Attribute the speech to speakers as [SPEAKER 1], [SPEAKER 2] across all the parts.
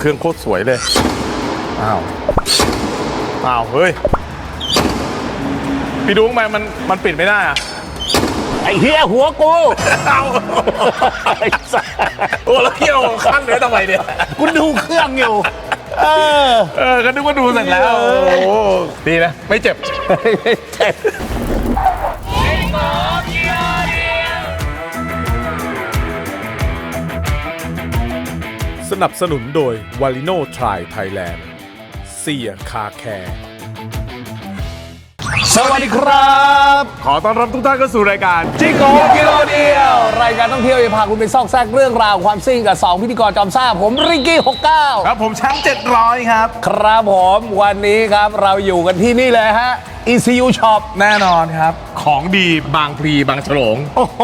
[SPEAKER 1] เครื่องโคตรสวยเลย อ้าว อ้าว เฮ้ย พี่ดูทำไมมัน มันปิดไม่ได้อะ
[SPEAKER 2] ไอ้เหี้ยหัวกู
[SPEAKER 1] เอา
[SPEAKER 2] ไอ้สัส
[SPEAKER 1] โอ้แล้วเกี่ยวข้างเนื้อทำไมเนี่ย
[SPEAKER 2] กูดูเครื่องอยู่ เออ
[SPEAKER 1] เออก็นึกว่าดูเสร็จแล้ว โอ้โหดีนะ ไม่เจ็บ
[SPEAKER 2] เจ็บ
[SPEAKER 1] สนับสนุนโดยวาลิโนทรายไทยแลนด์เสียคาแคร์
[SPEAKER 2] สวัสดีครับ
[SPEAKER 1] ขอต้อนรับทุกท่านเข้าสู่รายการ
[SPEAKER 2] จิโกกิโลเดียว รายการท่องเที่ยวจะพาคุณไปซอกแซกเรื่องราวความซิ่งกับ 2 พิธีกรจอมซ่าผมริกกี้69
[SPEAKER 1] ครับผมแชมป์700 ครับ
[SPEAKER 2] ครับผมวันนี้ครับเราอยู่กันที่นี่เลยฮะ ECU Shop
[SPEAKER 1] แน่นอนครับ ของดีบางพลีบางฉลง
[SPEAKER 2] โอ้โห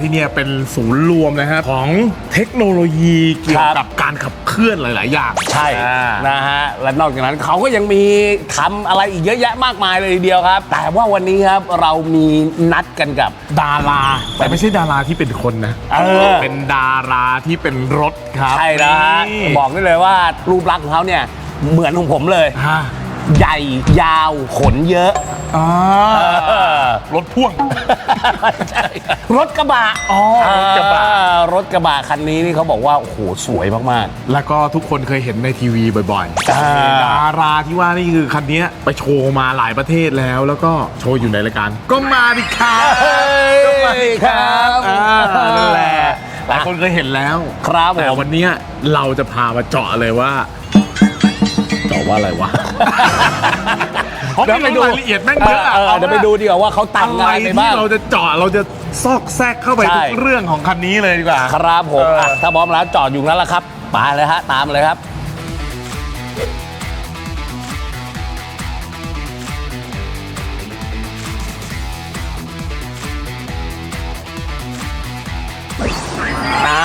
[SPEAKER 1] ที่เนี่ยเป็นศูนย์รวมนะครับ ของเทคโนโลยีเกี่ยวกับการขับเคลื่อนหลาย ๆ อย่าง
[SPEAKER 2] ใช่
[SPEAKER 1] อ่า
[SPEAKER 2] นะฮะ และนอกจากนั้นเขาก็ยังมีทำอะไรอีกเยอะแยะมากมายเลยทีเดียวครับ แต่ว่าวันนี้ครับเรามีนัดกันกับ
[SPEAKER 1] ดารา แต่ไม่ใช่ดาราที่เป็นคนนะ
[SPEAKER 2] เออ
[SPEAKER 1] เป็นดาราที่เป็นรถครับ
[SPEAKER 2] ใช่นะฮะ
[SPEAKER 1] นี่
[SPEAKER 2] บอกได้เลยว่ารูปลักษณ์ของเขาเนี่ยเหมือนของผมเลย
[SPEAKER 1] ฮะ
[SPEAKER 2] ใหญ่ยาวขนเยอะ
[SPEAKER 1] อ่ารถพ่วง
[SPEAKER 2] ใช่รถกระบะ
[SPEAKER 1] อ๋อรถกระบะ
[SPEAKER 2] อ่ารถกระบะคันนี้นี่เขาบอกว่า โอ้โห สวยมาก
[SPEAKER 1] แล้วก็ทุกคนเคยเห็นในทีวีบ่อย
[SPEAKER 2] อ่า
[SPEAKER 1] ๆดาราที่ว่านี่คือคันนี้ไปโชว์มาหลายประเทศแล้ว แล้วก็โชว์อยู่ในรายการ ก็มาดิครับ
[SPEAKER 2] ๆเฮ้ย
[SPEAKER 1] ก็มาดิครับ
[SPEAKER 2] ครับ
[SPEAKER 1] อ่านั่นแหละหลายคนเคยเห็นแล้ว
[SPEAKER 2] ครับผ
[SPEAKER 1] แต่
[SPEAKER 2] ม
[SPEAKER 1] วันเนี้ยเราจะพามาเจาะเลยว่า เจาะว่าอะไรวะ เพราะไม่รู้รายละเอียดแม่งเยอะอะ
[SPEAKER 2] เออเดี๋ยวไปดูดีกว่าว่าเขาแต่ง
[SPEAKER 1] อะไร
[SPEAKER 2] งานไป
[SPEAKER 1] ที่
[SPEAKER 2] บ้าง
[SPEAKER 1] เราจะเจาะเราจะซอกแซกเข้าไป
[SPEAKER 2] ใช่
[SPEAKER 1] ทุกเรื่องของคันนี้เลยดีกว่า
[SPEAKER 2] ครับผม
[SPEAKER 1] เอออะ
[SPEAKER 2] ถ้าพร้อมแล้วจอดอยู่นั้นแล้วครับไปเลยฮะตามเลยครับ อ่า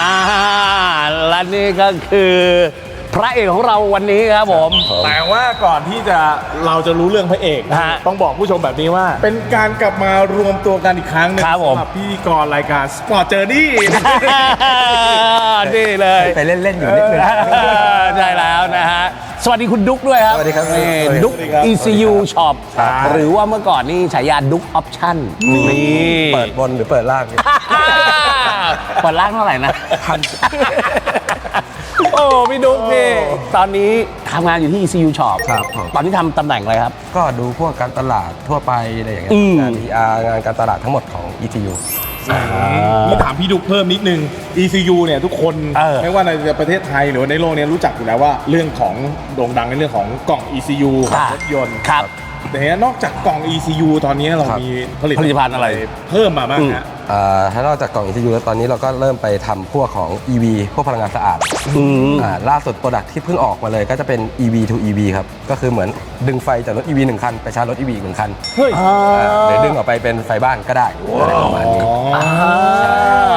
[SPEAKER 2] และนี่ก็คือ พระเอกของเราวันนี้ครับผม
[SPEAKER 1] แต่ว่าก่อนที่จะเราจะรู้เรื่องพระเอก
[SPEAKER 2] ฮะ
[SPEAKER 1] ต้องบอกผู้ชมแบบนี้ว่า เป็นการกลับมารวมตัวกันอีกครั้งหนึง
[SPEAKER 2] ครับผม
[SPEAKER 1] สำหรับพิธีกรรายการ Sport Journey
[SPEAKER 2] นี่เลย
[SPEAKER 3] ไปเล่น ๆ อยู่นิดนึง
[SPEAKER 2] ใช่แล้วนะฮะ สวัสดีคุณดุ๊กด้วยครับ
[SPEAKER 3] สวัสดีครับ
[SPEAKER 2] นี่
[SPEAKER 3] สวัสดีครับ
[SPEAKER 2] ดุ๊ก
[SPEAKER 1] สวัสดีครับ
[SPEAKER 2] ECU Shop
[SPEAKER 1] ครับ
[SPEAKER 2] หรือว่าเมื่อก่อนนี่ฉายาดุ๊กออปชั่นนี่
[SPEAKER 3] เปิดบนหรือเปิดล่าง
[SPEAKER 2] เปิดล่างเท่าไหร่นะ พัน โอ้พี่ดุ๊กนี่ตอนนี้ทำงานอยู่ที่ ECU Shop
[SPEAKER 3] ครับผม
[SPEAKER 2] ตอนนี้ทำตำแหน่งอะไรครับ
[SPEAKER 3] ก็ดูพวกการตลาดทั่วไปอะไรอย่างเงี้ย
[SPEAKER 2] อืม
[SPEAKER 3] งาน PR งานการตลาดทั้งหมดของ ETU
[SPEAKER 1] นี่ถามพี่ดุกเพิ่มนิดนึง ECU เนี่ยทุกคน
[SPEAKER 2] เออ
[SPEAKER 1] ไม่ว่าในประเทศไทยหรือว่าในโลกเนี้รู้จักอยู่แล้วว่าเรื่องของโด่งดังในเรื่องของกล่อง ECU ของรถยนต์
[SPEAKER 2] ครับ
[SPEAKER 1] แต่เนี้ยนอกจากกล่อง ECU ตอนนี้เรา
[SPEAKER 3] ครับ
[SPEAKER 1] มีผลิต
[SPEAKER 2] ผลิตภัณฑ์อะไร
[SPEAKER 1] เพิ่มมาบ้างฮะ
[SPEAKER 3] อ่า ถ้านอกจากกล่อง ETU แล้วตอนนี้เราก็เริ่มไปทำพวกของ EV พวกพลังงานสะอาด
[SPEAKER 2] อืม
[SPEAKER 3] อ่าล่าสุดโปรดักที่เพิ่งออกมาเลยก็จะเป็น EV to EV ครับ ก็คือเหมือนดึงไฟจากรถ EV หนึ่งคัน ไปชาร์จรถ EV อีกหนึ่งคัน
[SPEAKER 1] เฮ้ย
[SPEAKER 2] อ่า
[SPEAKER 3] อ่าหรือดึงออกไปเป็นไฟบ้านก็ได้อะไรประมาณนี้
[SPEAKER 2] อ่า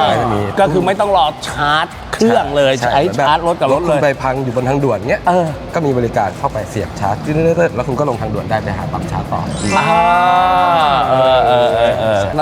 [SPEAKER 3] ก็จะมี
[SPEAKER 2] ก็คือไม่ต้องรอชาร์จเครื่องเลยใช้ชาร์จรถกับรถเล
[SPEAKER 3] คุณ
[SPEAKER 2] ย
[SPEAKER 3] ไปพังอยู่บนทางด่วนเงี้ย
[SPEAKER 2] เออ
[SPEAKER 3] ก็มีบริการเข้าไปเสียบชาร์จตึ๊ดๆๆแล้วคุณก็ลงทางด่วนได้ไปหาปั๊มชาร์จต่อ
[SPEAKER 2] อ่าเออเออเออเออ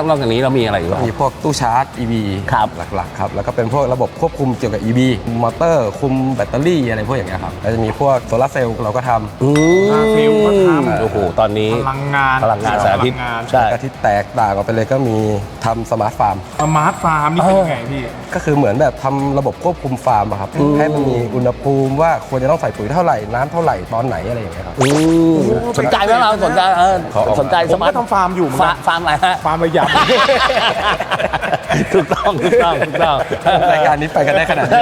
[SPEAKER 2] นอกจากนี้เรามีอะไรอีกบ้าง
[SPEAKER 3] มีพวกตู้ชาร์จ EV
[SPEAKER 2] ครับ
[SPEAKER 3] หลักๆครับ แล้วก็เป็นพวกระบบควบคุมเกี่ยวกับ EV มอเตอร์ คุมแบตเตอรี่อะไรพวกอย่างเงี้ยครับ แล้วจะมีพวกโซลาร์เซลล์เราก็ทำ
[SPEAKER 2] อื
[SPEAKER 1] อ่าฟิวก็ทำ
[SPEAKER 2] โอ้โหตอนนี้
[SPEAKER 1] พลังงาน
[SPEAKER 2] พลังงานแสงอาทิตย์
[SPEAKER 1] พลังงาน
[SPEAKER 2] ใช่
[SPEAKER 3] แล้วก็ที่แตกต่างออกไปเลยก็มีทำสมาร์ทฟาร์ม
[SPEAKER 1] สมาร์ทฟาร์มนี่เป็นยังไงพี่
[SPEAKER 3] ก็คือเหมือนแบบทำระบบควบคุมฟาร์มอะครับ ให้มันมีอุณหภูมิว่าควรจะต้องใส่ปุ๋ยเท่าไหร่ น้ำเท่าไหร่ ตอนไหนอะไรอย่างเงี้ยครับ
[SPEAKER 2] อืมสนใจไหมเราสนใจเออ
[SPEAKER 3] ขอออกมา
[SPEAKER 2] สนใจ
[SPEAKER 1] ผมก็ทำฟาร์มอยู่เหมือนกัน
[SPEAKER 2] ฟาฟาร์มอะไรฮะ
[SPEAKER 1] ฟาร์มระยำ
[SPEAKER 2] ถูกต้องถูกต้องถูกต้อง
[SPEAKER 3] รายการนี้ไปกันได้ขนาดนี้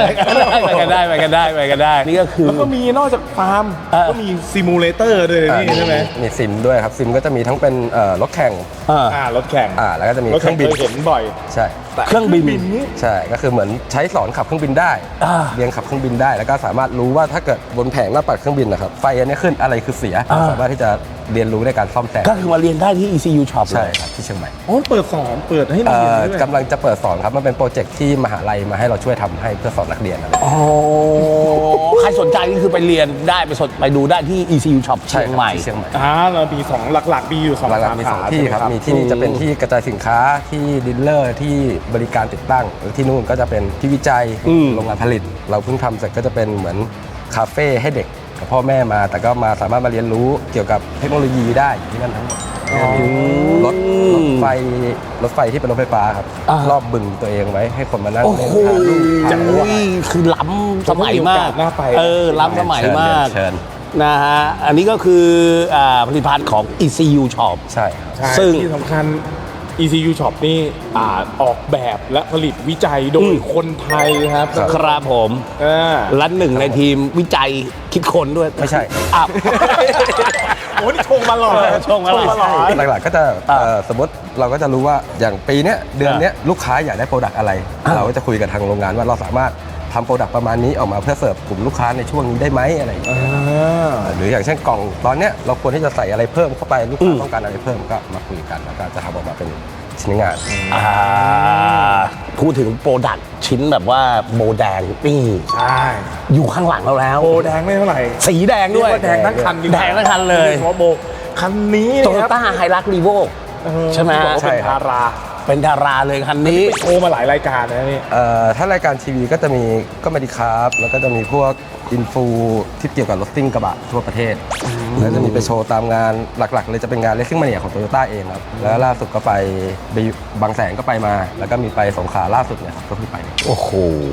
[SPEAKER 2] ไปกันได้ไปกันได้ไปกันได้ นี่ก็คือ
[SPEAKER 1] แล้วก็มีนอกจากฟาร์ม
[SPEAKER 2] เออ
[SPEAKER 1] ก็มีซิมูเลเตอร์ด้วยนี่ใช่ไหม
[SPEAKER 3] มีซิมด้วยครับซิมก็จะมีทั้งเป็นเอ่อรถแข่ง
[SPEAKER 2] เออ
[SPEAKER 1] อ่ารถแข่ง
[SPEAKER 3] อ่าแล้วก็จะมี
[SPEAKER 1] รถ
[SPEAKER 3] เครื่
[SPEAKER 1] แข่
[SPEAKER 3] องงบิน
[SPEAKER 1] เคยเห็นบ่อย
[SPEAKER 3] ใช่
[SPEAKER 1] แต่
[SPEAKER 2] เครื่องบิน
[SPEAKER 1] นี่
[SPEAKER 3] ใช่ก็คือเหมือนใช้สอนขับเครื่องบินได้
[SPEAKER 2] อ่า
[SPEAKER 3] เรียนขับเครื่องบินได้ แล้วก็สามารถรู้ว่าถ้าเกิดบนแผงหน้าปัดเครื่องบินนะครับไฟอันนี้ขึ้นอะไรคือเสีย
[SPEAKER 2] อ่า
[SPEAKER 3] สามารถที่จะ เรียนรู้ในการซ่อมแซม
[SPEAKER 2] ก็คือมาเรียนได้ที่ ECU Shop เล
[SPEAKER 3] ใช่
[SPEAKER 2] ย
[SPEAKER 3] ครับที่เชียงใหม่
[SPEAKER 1] อ๋อเปิดสอนเปิดให้เรี
[SPEAKER 3] เอ่
[SPEAKER 1] ยน
[SPEAKER 3] อ
[SPEAKER 1] ด้วย
[SPEAKER 3] กำลังจะเปิดสอนครับมันเป็นโปรเจกต์ที่มหาลัยมาให้เราช่วยทำให้เพื่อสอนนักเรียนอะไร
[SPEAKER 2] โอ้ใครสนใจนี่คือไปเรียนได้ไปสนไปดูได้ที่ ECU Shop
[SPEAKER 3] ใช่
[SPEAKER 2] เชียง
[SPEAKER 3] ครับ
[SPEAKER 2] ใหม่
[SPEAKER 3] ที่เชียงใหม่
[SPEAKER 1] อ่าเรามีสองหลักๆมีอยู่สอง
[SPEAKER 3] หลั
[SPEAKER 1] สาก
[SPEAKER 3] ๆมีส
[SPEAKER 1] ขา
[SPEAKER 3] องที่ครับ
[SPEAKER 1] ใช่ไห
[SPEAKER 3] มีที่นี่จะเป็นที่กระจายสินค้าที่ดีลเลอร์ที่บริการติดตั้งหรือที่นู่นก็จะเป็นที่วิจัย
[SPEAKER 2] อืม
[SPEAKER 3] โรงงานผลิต เราเพิ่งทำเสร็จก็จะเป็นเหมือนคาเฟ่ให้เด็ก กับพ่อแม่มา แต่ก็มาสามารถมาเรียนรู้เกี่ยวกับเทคโนโลยีได้อยู่ที่นั่นทั้งหมดรถรถไฟรถไฟที่เป็นรถไฟฟ้าครับ
[SPEAKER 2] อ่าร
[SPEAKER 3] อบบึงตัวเองไว้ให้คนมานั่ง
[SPEAKER 2] โอ้
[SPEAKER 3] เล่น
[SPEAKER 2] โห
[SPEAKER 3] ถ่ายรูปถ่ายรูป
[SPEAKER 2] คือล้ำสมัยมาก
[SPEAKER 1] น่าไป
[SPEAKER 2] เออ ล้ำสมัยมาก
[SPEAKER 3] เชิญ
[SPEAKER 2] นะฮะ อันนี้ก็คืออ่าผลิตภัณฑ์ของ ECU Shop
[SPEAKER 3] ใช่ครับ
[SPEAKER 1] ใช่
[SPEAKER 2] ซึ่ง
[SPEAKER 1] ที่สำคัญ ECU Shop นี่อ่าออกแบบและผลิตวิจัยโด
[SPEAKER 2] อื
[SPEAKER 1] ย
[SPEAKER 2] ม
[SPEAKER 1] คนไทยครับ
[SPEAKER 2] ครับผม
[SPEAKER 1] อ่า
[SPEAKER 2] และหนึ่งในทีมวิจัยคิดค้นด้วย
[SPEAKER 3] ไม่ใช่
[SPEAKER 2] อ้าว
[SPEAKER 1] โอ้นี่ชงมาหล่อ
[SPEAKER 2] ชงมาหล่อ
[SPEAKER 1] หล่อ
[SPEAKER 3] หลักๆก็จะเอ่อสมมติเราก็จะรู้ว่าอย่างปีเนี้ยเดือนเนี้ยลูกค้าอยากได้โปรดักต์อะไร
[SPEAKER 2] อ่า
[SPEAKER 3] เราก็จะคุยกับทางโรงงานว่าเราสามารถ ทำโปรดักต์ประมาณนี้ออกมาเพื่อเสิร์ฟกลุ่มลูกค้าในช่วงนี้ได้ไหมอะไรอย่างเงี้ยหรืออย่างเช่นกล่องตอนเนี้ยเราควรที่จะใส่อะไรเพิ่มเข้าไปลูกค้าต้องการอะไรเพิ่มก็มาคุยกันแล้วก็จะทำออกมาเป็นชิ้นงาน
[SPEAKER 2] อ่าพูดถึงโปรดักชิ้นแบบว่าโบแดงนี่
[SPEAKER 1] ใช่
[SPEAKER 2] อยู่ข้างหลังเราแล้ว
[SPEAKER 1] โบแดงไม่เท่าไหร่
[SPEAKER 2] สีแดงด้วย
[SPEAKER 1] เรีกาแดงทั้งคันดีกว่า
[SPEAKER 2] แดงทั้งคันเลย
[SPEAKER 1] ไม่ใช่ฉพาะโบคันนี้
[SPEAKER 2] โต
[SPEAKER 1] นะ
[SPEAKER 2] โย
[SPEAKER 1] ครับ
[SPEAKER 2] ต้าไฮรักรีโว
[SPEAKER 1] เออ
[SPEAKER 2] ใช่ไหม
[SPEAKER 1] ที่บอกว่า
[SPEAKER 3] ใช่
[SPEAKER 1] เป็น
[SPEAKER 3] ครั
[SPEAKER 1] ดา
[SPEAKER 3] บ
[SPEAKER 1] รา
[SPEAKER 2] เป็นดาราเลยคันนี้
[SPEAKER 1] ไปโชว์มาหลายรายการนะนี่
[SPEAKER 3] เอ่อถ้ารายการทีวีก็จะมีก็มาดีครับแล้วก็จะมีพวกอินฟูที่เกี่ยวกับรถซิ่งกระบะทั่วประเทศ แล้วจะมีไปโชว์ตามงานหลักๆ เลยจะเป็นงานเลสซิ่งมาเนียของโตโยต้าเองครับ แล้วล่าสุดก็ไปไปบางแสนก็ไปมา แล้วก็มีไปสงขลาล่าสุดเนี่ยครับก็เพิ่งไป
[SPEAKER 2] โอ้โห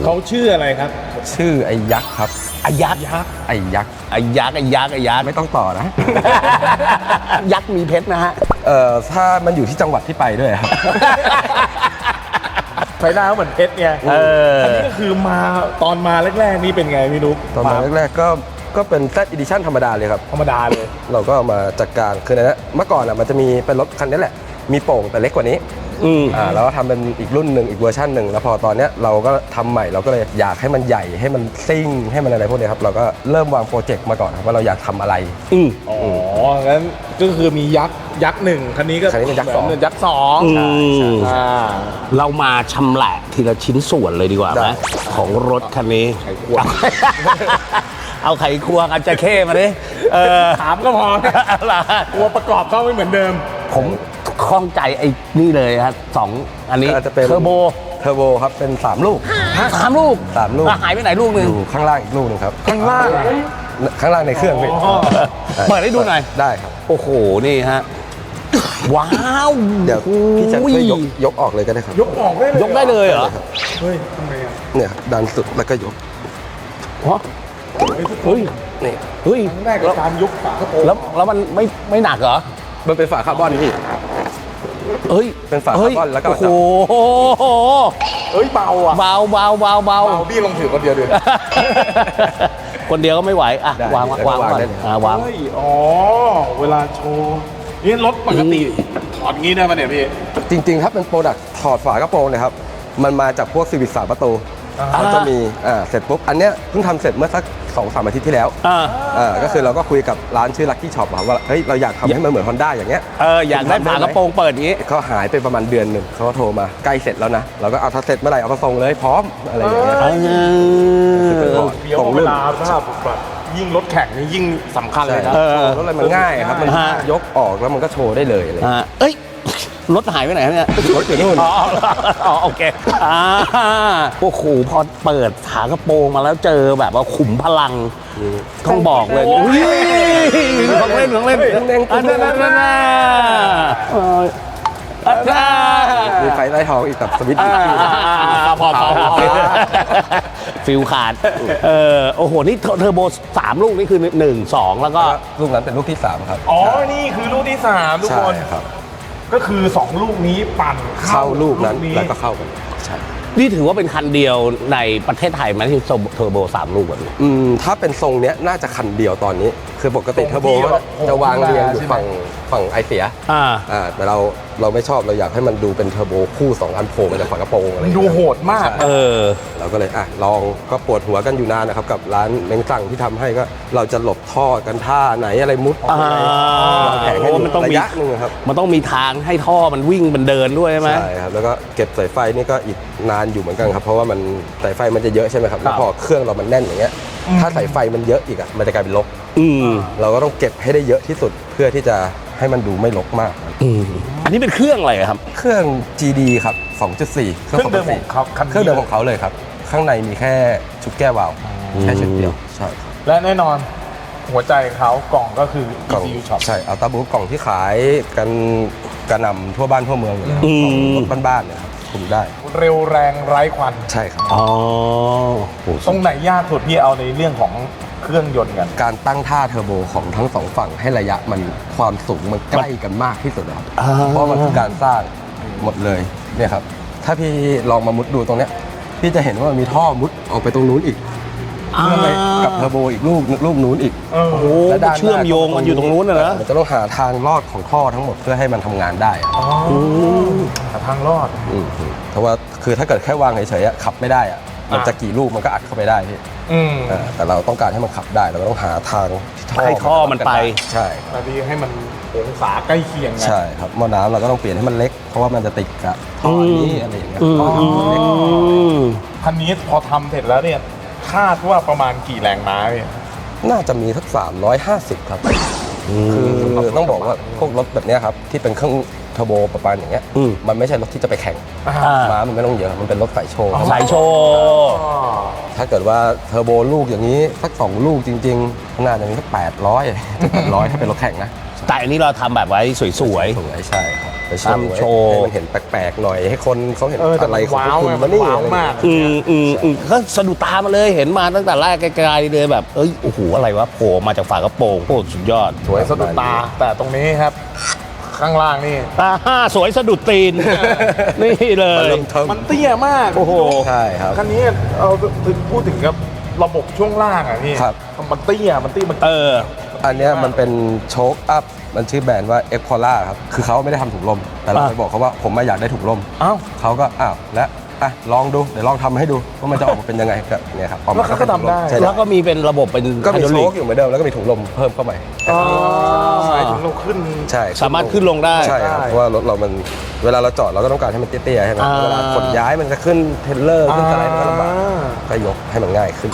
[SPEAKER 1] เขาชื่ออะไรครับ
[SPEAKER 3] ชื่อไอ้ยักษ์ครับ
[SPEAKER 2] อายักษ์
[SPEAKER 1] ยักษ์
[SPEAKER 3] ไอ้ยักษ์
[SPEAKER 2] อายักษ์อายักษ์อายักษ์
[SPEAKER 3] ไม่ต้องต่อนะ
[SPEAKER 2] ยักษ์มีเพชรนะฮะ
[SPEAKER 3] เอ่อถ้ามันอยู่ที่จังหวัดที่ไปด้วยครับ
[SPEAKER 1] ไฟหน้าเขาเหมือนเพชรไง
[SPEAKER 2] เอออั
[SPEAKER 1] อั นนี้ก็คือมาตอนมาแรกๆนี่เป็นไงพี่นุ๊ก
[SPEAKER 3] ตอนมาแรกๆก็ก็เป็น Z Edition ธรรมดาเลยครับ
[SPEAKER 1] ธรรมดาเลย
[SPEAKER 3] เราก็เอามาจัดการคือในนั้นเมื่อก่อนอะมันจะมีเป็นรถคันนี้แหละ มีโป่งแต่เล็กกว่านี้
[SPEAKER 2] อืม
[SPEAKER 3] อ่าเราก็ทำเป็นอีกรุ่นหนึ่งอีกเวอร์ชันหนึ่งแล้วพอตอนเนี้ยเราก็ทำใหม่เราก็เลยอยากให้มันใหญ่ให้มันซิ่งให้มันอะไรพวกเนี้ยครับเราก็เริ่มวางโปรเจกต์มาก่อนครับว่าเราอยากทำอะไร
[SPEAKER 2] อืม
[SPEAKER 1] อ๋อ งั้นก็คือมียักษ์ยักษ์หนึ่งคันนี้ก็
[SPEAKER 3] คันนี้เป็นยักษ์สอง
[SPEAKER 1] หมืยักษ์สอง
[SPEAKER 2] อืม
[SPEAKER 1] อ่า
[SPEAKER 2] เรามาชำแหละทีละชิ้นส่วนเลยดีกว่าไหม
[SPEAKER 3] ได้
[SPEAKER 2] ของรถคันนี้
[SPEAKER 1] ไขควง
[SPEAKER 2] เอาไขควงอาจจะเข้มาดิเออ
[SPEAKER 1] ถามก็พอ
[SPEAKER 2] อะไร
[SPEAKER 1] ตัวประกอบเข้าไม่เหมือนเดิม
[SPEAKER 2] ผม คล่องใจไอ้นี่เลยครับสองอันนี้
[SPEAKER 3] ก็จะเป็น
[SPEAKER 2] เทอร์โบ
[SPEAKER 3] เทอร์โบครับเป็น 3 ลูก
[SPEAKER 2] สามลูก
[SPEAKER 3] สามลูก
[SPEAKER 2] แล้วหายไปไหนลูกหนึ่ง
[SPEAKER 3] อยู่ข้างล่างอีกลูกหนึงครับ
[SPEAKER 1] ข้างล่าง
[SPEAKER 3] ข้างล่างในเครื่องพี่
[SPEAKER 1] อ๋อ
[SPEAKER 2] เปิดให้ดูหน่อย
[SPEAKER 3] ได้ครับ
[SPEAKER 2] โอ้โห นี่ฮะ ว้าว
[SPEAKER 3] เดี๋ยวพี่จะช่วยยกยกออกเลยก็ได้ครับ
[SPEAKER 1] ยกออกได้เลย
[SPEAKER 2] ยกได้เลยเหรอ
[SPEAKER 1] เฮ้ยทำไมอะ
[SPEAKER 3] เนี่ยครับดันสุดแล้วก็ยก
[SPEAKER 2] ฮะ
[SPEAKER 1] เฮ้ยทุกค
[SPEAKER 2] เฮ้
[SPEAKER 1] น
[SPEAKER 2] ย
[SPEAKER 3] นี่
[SPEAKER 2] เฮ้ย
[SPEAKER 1] ครั้งแรกกับการยกฝากระโปรง
[SPEAKER 2] แล้วแล้วมันไม่ไม่หนักเหรอ
[SPEAKER 3] มันเป็นฝาคาร์บอนพี่
[SPEAKER 2] เฮ้ย
[SPEAKER 3] เป็นฝา
[SPEAKER 2] ฮ้ย
[SPEAKER 3] คาร์บอนแล้วก็
[SPEAKER 2] โอ้โห
[SPEAKER 1] เฮ้ยเบาอะ
[SPEAKER 2] เบาเบาเบาเบา
[SPEAKER 1] เบาพี่ลองถือคนเดียวดิ
[SPEAKER 2] คนเดียวก็ไม่ไหวอะ
[SPEAKER 3] ได้
[SPEAKER 2] วาง
[SPEAKER 3] แล้วก็
[SPEAKER 2] วาง
[SPEAKER 3] วาง
[SPEAKER 2] ก่อน
[SPEAKER 3] ได้เลย
[SPEAKER 2] อะวาง
[SPEAKER 1] เฮ้ยอ๋อเวลาโชว์นี่รถปกติถอดงี้ได้ปะเนี่ยพี่
[SPEAKER 3] จริง ๆ ถ้าเป็นโปรดักต์ถอดฝากระโปรงเนี่ยครับมันมาจากพวกซีวิ c สามประตู
[SPEAKER 1] อ่า
[SPEAKER 3] เขาจะมีอ่าเสร็จปุ๊บอันเนี้ยเพิ่งทำเสร็จเมื่อสักสองสามอาทิตย์ที่แล้ว
[SPEAKER 2] อ่า
[SPEAKER 3] อ่าก็คือเราก็คุยกับร้านชื่อ Lucky Shop อะครับว่าเฮ้ยเราอยากทำให้มันเหมือน Honda อย่างเงี้ย
[SPEAKER 2] เอออยากได้ฝากระโปรงเปิดอย่างนี้
[SPEAKER 3] เขาหายไปประมาณเดือนหนึ่งเขาก็โทรมาใกล้เสร็จแล้วนะเราก็เอาถ้าเสร็จเมื่อไหร่เอามาส่งเลยพร้อมอะไรอย่างเงี้ย
[SPEAKER 2] เออ
[SPEAKER 1] เดี๋ยวเวลาถ้าแบบยิ่งรถแข่งนี่ยิ่งสำคัญเลยนะ
[SPEAKER 2] เออ
[SPEAKER 3] โชว์รถอะไรมันง่ายครับมัน
[SPEAKER 2] ฮะ
[SPEAKER 3] ยกออกแล้วมันก็โชว์ได้เลยอะไรอย่างเงี้ย
[SPEAKER 2] อ่าเอ้ย รถหายไปไหนครับเนี่ย
[SPEAKER 3] รถอยู่นู่น
[SPEAKER 2] อ๋ออ๋อโอเคอ่าโอ้โหพอเปิดฝากระโปรงมาแล้วเจอแบบว่าขุมพลังต้องบอกเลย
[SPEAKER 1] โอ้ย
[SPEAKER 2] อุ้ยของเล่นของเล่น
[SPEAKER 3] เฮ้ยเล่นๆ
[SPEAKER 2] อันนั้นอันนั้นเอออันนั้น
[SPEAKER 3] มีไฟใต้ท้องอีกแบบสวิตช์
[SPEAKER 2] อ่าพอพอพอฟิลขาดเออโอ้โห นี่เทอร์โบสามลูกนี่คือหนึ่งสองแล้วก็
[SPEAKER 3] ลูกนั้นเป็นลูกที่3ครับ
[SPEAKER 1] อ๋อ นี่คือลูกที่3ทุก
[SPEAKER 3] ใช่
[SPEAKER 1] คน
[SPEAKER 3] ครับ
[SPEAKER 1] ก็คือ 2 ลูกนี้ปั่น
[SPEAKER 3] เข้าลูกนั้นแล้วก็เข้ากันใช่
[SPEAKER 2] นี่ถือว่าเป็นคันเดียวในประเทศไทยไหมที่เทอร์โบสามลูกแบบนี้
[SPEAKER 3] อืมถ้าเป็นทรงเนี้ยน่าจะคันเดียวตอนนี้ คือปกติเทอร์โบก็จะวางเรียงอยู่ฝั่งฝั่งไอเสีย
[SPEAKER 2] อ่า
[SPEAKER 3] อ่าแต่เรา เราไม่ชอบเราอยากให้มันดูเป็นเทอร์โบคู่สองอันโผล่มาจากฝากระโปรงอะไรอ
[SPEAKER 1] มัน
[SPEAKER 3] ย่าง
[SPEAKER 1] ดู
[SPEAKER 3] เงี้ย
[SPEAKER 1] โหดมาก
[SPEAKER 2] เออ
[SPEAKER 3] เราก็เลยอะลองก็ปวดหัวกันอยู่นานนะครับ กับร้านเม้งสั่งที่ทำให้ก็เราจะหลบท่อกันท่าไหนอะไรมุด
[SPEAKER 2] อ่า
[SPEAKER 3] วางแผงให้
[SPEAKER 2] โอ้
[SPEAKER 3] ดู
[SPEAKER 2] มันต้อง
[SPEAKER 3] ระ
[SPEAKER 2] มี
[SPEAKER 3] ยะหนึ่งครับ
[SPEAKER 2] มันต้องมีทางให้ท่อมันวิ่งมันเดินด้วยใช่ไหม
[SPEAKER 3] ใช่ครับแล้วก็เก็บสายไฟนี่ก็อีกนานอยู่เหมือนกันครับ เพราะว่ามันสายไฟมันจะเยอะใช่ไหมครับแล้วพอเครื่องเรามันแน่นอย่างเงี้ยถ้าสายไฟมันเยอะอีกอะมันจะกลายเป็นลก
[SPEAKER 2] อืม
[SPEAKER 3] เราก็ต้องเก็บให้ได้เยอะที่สุดเพื่อที่จะ ให้มันดูไม่ลกมาก
[SPEAKER 2] อืมอันนี้เป็นเครื่องอะไรครับ
[SPEAKER 3] เครื่อง GD ครับ 2.4
[SPEAKER 1] เครื่องเดิมของเขาคันนี้
[SPEAKER 3] เครื่องเดิมของเขาเลยครับ ข้างในมีแค่ชุดแก้ววาล์วแค่ชุดเดียวใช่ครับ
[SPEAKER 1] และแน่นอนหัวใจเขากล่องก็คือ
[SPEAKER 3] กล่อง
[SPEAKER 1] ECU Shop
[SPEAKER 3] ใช่อัลต้าบูกล่องที่ขายกันกระหน่ำทั่วบ้านทั่วเมืองอยู่แล้ว
[SPEAKER 2] อืม
[SPEAKER 3] รถบ้านๆเนี่ยครับคุมได้
[SPEAKER 1] เร็วแรงไร้ควัน
[SPEAKER 3] ใช่ครับ
[SPEAKER 2] อ๋อโห
[SPEAKER 1] ตรงไหนยากสุดพี่เอาในเรื่องของ เครื่องยนต์กัน
[SPEAKER 3] การตั้งท่าเทอร์โบของทั้งสองฝั่งให้ระยะมันความสูงมันใกล้กันมากที่สุดนะครับ
[SPEAKER 2] อ่า
[SPEAKER 3] เพราะมันคือการสร้างหมดเลยเนี่ยครับ ถ้าพี่ลองมามุดดูตรงเนี้ยพี่จะเห็นว่ามันมีท่อมุดออกไปตรงนู้นอีกเพื่อไปกับเทอร์โบอีกลูกลูกนู้นอีก
[SPEAKER 1] เออ
[SPEAKER 2] โอ้โห
[SPEAKER 3] และด้านห
[SPEAKER 2] เชื่อมโยงมันอยู่ตรงนู้นนะนะ
[SPEAKER 3] มันจะต้องหาทางลอดของท่อทั้งหมดเพื่อให้มันทำงานได้อะ
[SPEAKER 1] อ๋อหาทางรอด
[SPEAKER 3] มเพราะว่าคือถ้าเกิดแค่วางเฉยๆอะขับไม่ได้อะ มัน
[SPEAKER 1] อะ
[SPEAKER 3] จะกี่ลูกมันก็อัดเข้าไปได้พี่
[SPEAKER 1] อืม
[SPEAKER 3] เออแต่เราต้องการให้มันขับได้เราก็ต้องหาทางที่
[SPEAKER 2] ให้ท่อมันไป
[SPEAKER 3] ใช่
[SPEAKER 1] นาดีให้มันองศาใกล้เคียงกัน
[SPEAKER 3] ใช่ครับหม้อน้ำเราก็ต้องเปลี่ยนให้มันเล็ก เพราะว่ามันจะติดกับท่อนี้อะไรอย่างเงี้ย
[SPEAKER 2] อืม
[SPEAKER 3] ท่อ
[SPEAKER 2] อื
[SPEAKER 3] มันเล็ก
[SPEAKER 2] ม
[SPEAKER 1] คันนี้พอทำเสร็จแล้วเนี่ยคาดว่าประมาณกี่แรงม้าพี่
[SPEAKER 3] น่าจะมีสัก350 ครับ คือ ต้องบอกว่าพวกรถแบบเนี้ยครับที่เป็นเครื่องเทอร์โบประมาณอย่างเงี้ย
[SPEAKER 2] อืม
[SPEAKER 3] มันไม่ใช่รถที่จะไปแข่ง
[SPEAKER 2] อ่า
[SPEAKER 3] ม้ามันไม่ต้องเยอะมันเป็นรถสายโชว์
[SPEAKER 2] สายโชว์
[SPEAKER 3] ถ้าเกิดว่าเทอร์โบลูกอย่างนี้สักสองลูกจริงๆน่าจะมีสักแปดร้อยแปดร้อยถ้าเป็นรถแข่งนะ
[SPEAKER 2] แต่อันนี้เราทำแบบไว้สวย
[SPEAKER 3] สวยใช่ครับ ไปโชว์
[SPEAKER 2] ทำโชว์
[SPEAKER 3] ให้มันเห็นแปลกๆหน่อย ให้คนเขาเห็น
[SPEAKER 1] เออแต่
[SPEAKER 3] อะไร
[SPEAKER 1] มัน
[SPEAKER 3] ของพ
[SPEAKER 1] ว้าว
[SPEAKER 3] วกคุณ
[SPEAKER 1] ไง
[SPEAKER 3] มานี่
[SPEAKER 1] ว้าว
[SPEAKER 3] อะไรอย่าง
[SPEAKER 1] มา
[SPEAKER 3] เงี้
[SPEAKER 1] ก
[SPEAKER 3] ย
[SPEAKER 2] ๆอืมอืมอืมก็สะดุดตามาเลยเห็นมาตั้งแต่แรกไกลๆเลยแบบ เอ้ยโอ้โหอะไรวะโผล่มาจากฝากระโปรงโอ้สุดยอด
[SPEAKER 1] สวยสะดุดตาแต่ตรงนี้ครับ ข้างล่างนี่
[SPEAKER 2] ตาห้าสวยสะดุดตีน นี่เล
[SPEAKER 3] มัน
[SPEAKER 2] ย
[SPEAKER 3] เริ่มเทิม
[SPEAKER 1] มันเตี้ยมาก
[SPEAKER 2] โอ้โห
[SPEAKER 3] ใช่ครับ
[SPEAKER 1] คันนี้เอาถึงพูดถึงกับระบบช่วงล่างอะพี่
[SPEAKER 3] ครับ
[SPEAKER 1] มันเตี้ยมันเตี้ยมัน
[SPEAKER 2] เออ
[SPEAKER 3] อันเนี้ยมันเป็นโชคอัพ มันชื่อแบรนด์ว่า e q u a l a ครับ คือเขาไม่ได้ทำถุงลม แต่เรา
[SPEAKER 2] อะ
[SPEAKER 3] ไปบอกเขาว่าผมมาอยากได้ถุงลม
[SPEAKER 1] เอ้า
[SPEAKER 3] เขาก็อ้าวและอะลองดูเดี๋ยวลองทำให้ดูว่ามันจะออกมาเป็นยังไงก็เนี่ยครับออกมา
[SPEAKER 1] แล้วเขาก็ทำได้
[SPEAKER 3] ใช่
[SPEAKER 2] แล้วก็มีเป็นระบบเป็น
[SPEAKER 3] ก็มี
[SPEAKER 2] ไฮดรอ
[SPEAKER 3] โช
[SPEAKER 2] ลิ
[SPEAKER 3] คอยู่เหมือนเดิมแล้วก็มีถุงลมเพิ่มเข้าไป
[SPEAKER 1] อ๋อหมายถึงเราขึ้น
[SPEAKER 3] ใช่
[SPEAKER 2] สามารถขึ้นลงได้
[SPEAKER 3] ใช่ครับ
[SPEAKER 1] ได้
[SPEAKER 3] เพราะว่ารถเรามันเวลาเราจอดเราก็ต้องการให้มันเตี้ยๆใช่ไหม
[SPEAKER 2] อ่า
[SPEAKER 3] เวลาขนย้ายมันจะขึ้นเทรลเลอร์ขึ้นสไลด์มันก็ลำบาก
[SPEAKER 1] อ่า
[SPEAKER 3] ก็ยกให้มันง่ายขึ้น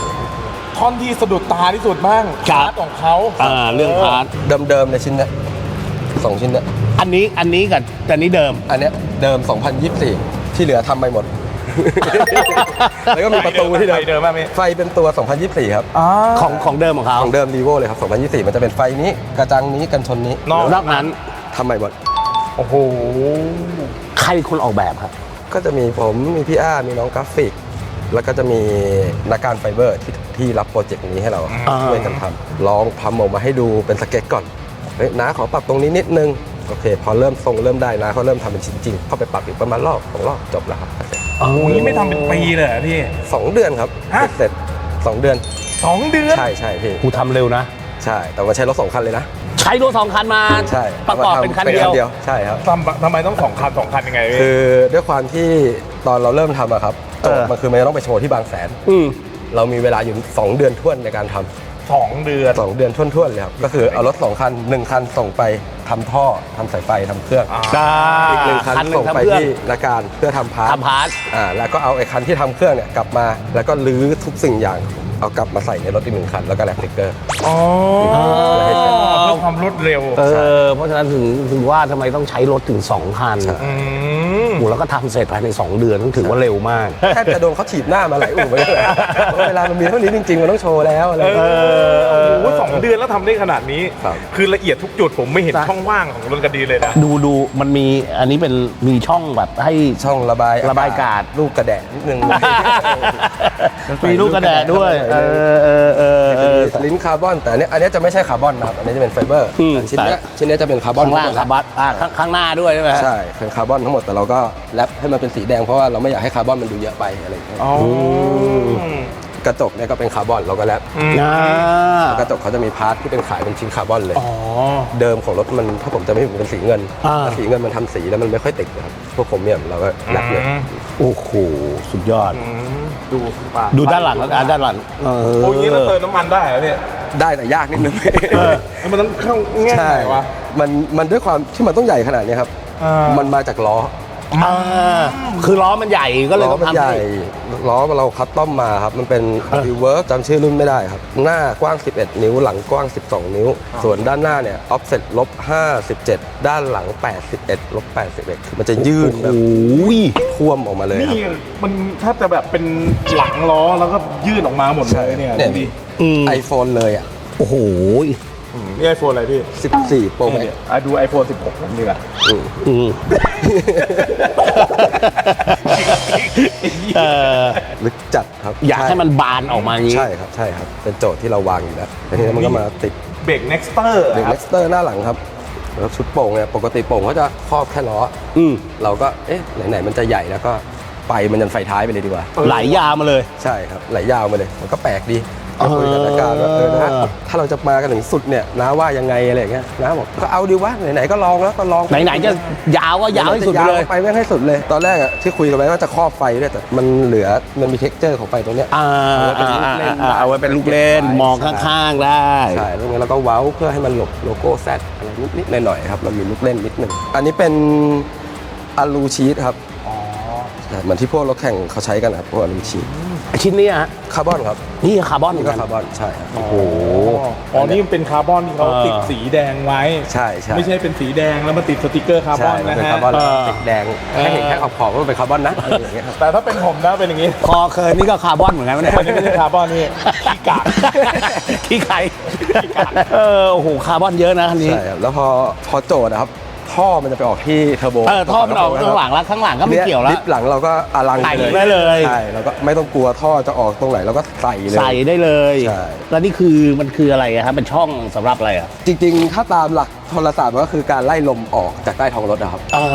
[SPEAKER 1] ท่อนที่สะดุดตาที่สุดบ้าง
[SPEAKER 2] ครับ
[SPEAKER 1] พาร์ทของเขา
[SPEAKER 2] อ่าเรื่องพาร์ท
[SPEAKER 3] เดิมๆในชิ้นเนี้ยสองชิ้นเนี้ย
[SPEAKER 2] อันนี้อันนี้กับอันนี้เดิม
[SPEAKER 3] อันเนี้ยเดิม 2024 ที่เหลือทำไปหมด แล้วก็มีประตูที่เดิม
[SPEAKER 1] ไฟเดิมมากพี่
[SPEAKER 3] ไฟเป็นตัว 2024 ครับ
[SPEAKER 2] ของของเดิมของเขา
[SPEAKER 3] ของเดิมรีโวเลยครับ 2024 มันจะเป็นไฟนี้กระจังนี้กันชนนี้
[SPEAKER 1] นอก
[SPEAKER 2] นอกนั้น
[SPEAKER 3] ทำใหม่หมด
[SPEAKER 1] โอ้โห
[SPEAKER 2] ใครคนออกแบบครับ
[SPEAKER 3] ก็จะมีผมมีพี่อ้ามีน้องกราฟิก แล้วก็จะมีนักการไฟเบอร์ที่ที่รับโปรเจกต์นี้ให้เรา
[SPEAKER 2] อ่า
[SPEAKER 3] ช่วยกันทำลองทำออกมาให้ดูเป็นสเก็ตก่อนเฮ้ยน้าขอปรับตรงนี้นิดนึงโอเค พอเริ่มทรงเริ่มได้นะเขาเริ่มทำเป็นชิ้นจริงเข้าไปปรับอีกประมาณรอบสองรอบจบแล้วครับ
[SPEAKER 1] โอ้โหนี่ไม่ทำเป็นปีเลยเหรอพี่
[SPEAKER 3] สองเดือนครับ
[SPEAKER 1] ฮะ
[SPEAKER 3] เสร็จสองเดือน
[SPEAKER 1] สองเดือน
[SPEAKER 3] ใช่ใช่พี่
[SPEAKER 2] กูทำเร็วนะ
[SPEAKER 3] ใช่แต่ว่าใช้รถสองคันเลยนะ
[SPEAKER 2] ใช้รถสองคันมา
[SPEAKER 3] ใช่
[SPEAKER 2] ประกอบเป็นคันเดียว
[SPEAKER 3] ใช่ครับ
[SPEAKER 1] ทำทำไมต้องสองคันสองคันยังไงพี่
[SPEAKER 3] คือด้วยความที่ ตอนเราเริ่มทำอะครับโจท
[SPEAKER 2] เอ
[SPEAKER 3] ย์
[SPEAKER 2] อ
[SPEAKER 3] มันคือมันจะต้องไปโชว์ที่บางแสน
[SPEAKER 2] อืม
[SPEAKER 3] เรามีเวลาอยู่ 2 เดือนท่วนในการทำ
[SPEAKER 1] สองเดือน
[SPEAKER 3] สองเดือนท่วนๆเลยครับก็คือเอารถ2คัน1คันส่งไปทำท่อทำสายไฟทำเครื่อง
[SPEAKER 1] อ่า
[SPEAKER 2] จ้า
[SPEAKER 3] อีกหนึ่งคัน
[SPEAKER 2] หนึ่
[SPEAKER 3] ส่
[SPEAKER 2] ง
[SPEAKER 3] งไป
[SPEAKER 2] ทำเครื่อง
[SPEAKER 3] ที่ละการเพื่อทำพาร์ท
[SPEAKER 2] ทำพาร์ท
[SPEAKER 3] อ่าแล้วก็เอาไอ้คันที่ทำเครื่องเนี่ยกลับมา แล้วก็รื้อทุกสิ่งอย่างเอากลับมาใส่ในรถอีกหนึ่งคันแล้วก็แลปสติกเกอร์
[SPEAKER 1] อ๋อเพื่อความรวดเร็ว
[SPEAKER 2] เออ เพราะฉะนั้นถึงถึงว่าทำไมต้องใช้รถถึง2คัน
[SPEAKER 3] ใช่
[SPEAKER 1] อืม
[SPEAKER 2] โอ้แล้วก็ทำเสร็จภายใน 2 เดือนต้องถือว่าเร็วมาก
[SPEAKER 3] แทบจะโดนเขาถีบหน้ามาหลายอู่ไปเลยเพราะเวลามันมีเท่านี้จริงๆ มันต้องโชว์แล้วอะไรอย่างเงี้ย
[SPEAKER 1] โอ้โหสองเดือนแล้วทำได้ขนาดนี้
[SPEAKER 3] ครับ
[SPEAKER 1] คือละเอียดทุกจุดผมไม่เห็นช่องว่างของรถกระดีเลยนะ
[SPEAKER 2] ดูดูมันมีอันนี้เป็นมีช่องแบบให้
[SPEAKER 3] ช่องระบาย
[SPEAKER 2] ระบายอากาศ
[SPEAKER 3] ลูกกระแดะนิดนึง
[SPEAKER 2] มีลูกกระแดดด้วย เออเออเออเออ
[SPEAKER 3] ลิ้นคาร์บอนแต่อันเนี้ยอันเนี้ยจะไม่ใช่คาร์บอนนะครับอันนี้จะเป็นไฟเบอร์
[SPEAKER 2] อืม
[SPEAKER 3] แต่ชิ้นเนี้ยชิ้นเนี้ยจะเป็นคาร์บอน
[SPEAKER 2] ข้างล่าง
[SPEAKER 3] ทั้งหมด
[SPEAKER 2] คาร์บัสอ่าข้างข้างหน้าด้วยใช่ไหมฮะ
[SPEAKER 3] ใช่เป็นคาร์บอนทั้งหมดแต่เราก็แรปให้มันเป็นสีแดงเพราะว่าเราไม่อยากให้คาร์บอนมันดูเยอะไปอะไรอย่างเงี้ย
[SPEAKER 1] อ๋อ
[SPEAKER 3] กระจกเนี่ยก็เป็นคาร์บอนเราก็แลบ
[SPEAKER 2] อ่า
[SPEAKER 3] กระจกเขาจะมีพาร์ทที่เป็นขายเป็นชิ้นคาร์บอนเลย
[SPEAKER 1] อ๋อ
[SPEAKER 3] เดิมของรถมันถ้าผมจะไม่ผิดมันเป็นสีเงิน
[SPEAKER 2] อ่า
[SPEAKER 3] แล้วสีเงินมันทำสีแล้วมันไม่ค่อยติดนะครับพวกผมเนี่ยเราก็แลบเลย
[SPEAKER 2] โอ้โห สุดยอด
[SPEAKER 1] ดูป่ะ
[SPEAKER 2] ดูด้านหลังแล้วกันด้านหลังเออ
[SPEAKER 1] โอ้ยางนี้เราเติมน้ำมันได้เหรอเนี่ย
[SPEAKER 3] ได้แต่ยากนิดนึง
[SPEAKER 1] แล้วมันต้องเข้าแง่
[SPEAKER 3] ใช่
[SPEAKER 1] ไหนวะ
[SPEAKER 3] มันมันด้วยความที่มันต้องใหญ่ขนาดนี้ครับ
[SPEAKER 1] อ่ามั
[SPEAKER 3] มันมาจากล้อ
[SPEAKER 2] อ่าคือล้อมันใหญ่ก็เลย
[SPEAKER 3] ล้
[SPEAKER 2] ต้
[SPEAKER 3] อ
[SPEAKER 2] อง
[SPEAKER 3] มัน
[SPEAKER 2] ทำ
[SPEAKER 3] ใหญ่
[SPEAKER 2] ให้
[SPEAKER 3] ล้อเราคัสตอมมาครับ มันเป็น r e w o r k จำชื่อรุ่นไม่ได้ครับ หน้ากว้าง 11 นิ้ว หลังกว้าง 12 นิ้ว ส่วนด้านหน้าเนี่ย offset ลบ57 ด้านหลัง 81ลบ81คือมันจะยื่นแบบ
[SPEAKER 2] โอ้ย
[SPEAKER 3] ท่วมออกมาเลยครับ
[SPEAKER 1] นี่มันถ้าจะแบบเป็นหลังล้อแล้วก็ยื่นออกมาหมดเลยเนี่ย
[SPEAKER 3] เนี่ย
[SPEAKER 1] ดูดิ
[SPEAKER 2] อืม
[SPEAKER 3] ไอโฟนเลยอะ
[SPEAKER 2] โอ้โห
[SPEAKER 1] อืมนี่ไอโฟนอะไรพี่
[SPEAKER 3] 14 Pro
[SPEAKER 1] นี่
[SPEAKER 3] Max
[SPEAKER 1] เนี่ยอะดู iPhone 16 ผมดีกว่า
[SPEAKER 3] อืม
[SPEAKER 2] อืมเออ
[SPEAKER 3] ลึกจัดครับ
[SPEAKER 2] อยากให้มันบานออกมาอย่างนี้
[SPEAKER 3] ใช่ครับใช่ครับ เป็นโจทย์ที่เราวางอยู่แล้วแต่ทีนี้มันก็มาติด
[SPEAKER 1] เบรก Nexter
[SPEAKER 3] เด็ก
[SPEAKER 1] ครั
[SPEAKER 3] เล็
[SPEAKER 1] บ
[SPEAKER 3] กสเตอร์หน้าหลังครับแล้วชุดโป่งเนี่ยปกติโป่งเขาจะครอบแค่ล้อ
[SPEAKER 2] อืม
[SPEAKER 3] เราก็เอ๊ะไหนๆมันจะใหญ่แล้วก็ไปมันยันไฟท้ายไปเลยดีกว่า
[SPEAKER 2] ไหลยาวมาเลย
[SPEAKER 3] ใช่ครับไหลยาวมาเลย มันก็แปลกดี ก็คุยกันอาการว่าเออนะถ้าเราจะมากันถึงสุดเนี่ยน้าว่ายังไงอะไรอย่างเงี้ยน้าบอกก็เอาดีวะไหนๆก็ลองแล้วก็ลอง
[SPEAKER 2] ไหนๆจะยาวก็ยาวให้สุดเลย
[SPEAKER 3] ไปไม่ให้สุดเลย ตอนแรกอะที่คุยกันไว้ว่าจะครอบไฟด้วยแต่มันเหลือมันมีเท็กเจอร์ของไฟตรงเนี้ย
[SPEAKER 2] อ่าอ่าอ่าอ่าเอาไว้เป็นลูกเล่นมองข้างๆได้
[SPEAKER 3] ใช่แล้วงั้นเราก็เว้าเพื่อให้มันหลบโลโก้แซดอะไรนิดๆหน่อยๆครับเรามีลูกเล่นนิดหนึ่งอันนี้เป็นอะลูชีตครับเหมือนที่พวกรถแข่งเขาใช้กันนะครับพวกอะลูชีต
[SPEAKER 2] ชิ้นเนี้ยฮะ
[SPEAKER 3] คาร์บอนครับ
[SPEAKER 2] นี่คาร์บอนเหมื
[SPEAKER 3] นี่
[SPEAKER 2] อน
[SPEAKER 3] ก็
[SPEAKER 2] กัน
[SPEAKER 3] คาร์บอนใช่ครับ
[SPEAKER 2] โอ้โห
[SPEAKER 1] อ๋อ นี่มันเป็นคาร์บอนที่เขา
[SPEAKER 2] เออ
[SPEAKER 1] ติดสีแดงไว้
[SPEAKER 3] ใช่ใช่
[SPEAKER 1] ไม่ใช่เป็นสีแดงแล้วมาติดสติกเกอร์คาร์บ
[SPEAKER 3] ใช่
[SPEAKER 1] อน
[SPEAKER 3] มัน
[SPEAKER 1] นะ
[SPEAKER 3] เป็น
[SPEAKER 1] ฮะ
[SPEAKER 3] คาร์บอน
[SPEAKER 2] เออ
[SPEAKER 3] ติดแดงแค่เห็นแค่ขอบๆว่ามันเป็นคาร์บอนนะอะไรอย่างเงี้ยครับ
[SPEAKER 1] แต่ถ้าเป็นผมนะเป็นอย่างนี้
[SPEAKER 2] คอเคิร์นนี่ก็คาร์บอนเหมือนกันวะเนี่ย
[SPEAKER 1] อันนี้ไม่ใช่คาร์บอนนี่ขี้กาก
[SPEAKER 2] ขี้ไข่เออโอ้โหคาร์บอนเยอะนะคันนี้
[SPEAKER 3] ใช่ครับแล้วพอพอโจทย์นะครับ ท่อมันจะไปออกที่เทอร์โบ
[SPEAKER 2] เออท่อมันออกข้างหลังแล้วข้างหลังก็ไม่เกี่ยวแล้
[SPEAKER 3] ลิ
[SPEAKER 2] ว
[SPEAKER 3] ฟต์หลังเราก็อลัง
[SPEAKER 2] ใส่
[SPEAKER 3] ไปเลย
[SPEAKER 2] ได้เลย
[SPEAKER 3] ใช่แล้วก็ไม่ต้องกลัวท่อจะออกตรงไหนเราก็ใส่เลย
[SPEAKER 2] ใส่ได้เลย
[SPEAKER 3] ใช่
[SPEAKER 2] แล้วนี่คือมันคืออะไรอะครับเป็นช่องสำหรับอะไรอะ
[SPEAKER 3] จริง ๆ ถ้าตามหลักโทรศัพท์ก็คือการไล่ลมออกจากใต้ท้องรถนะครับ
[SPEAKER 2] อ่า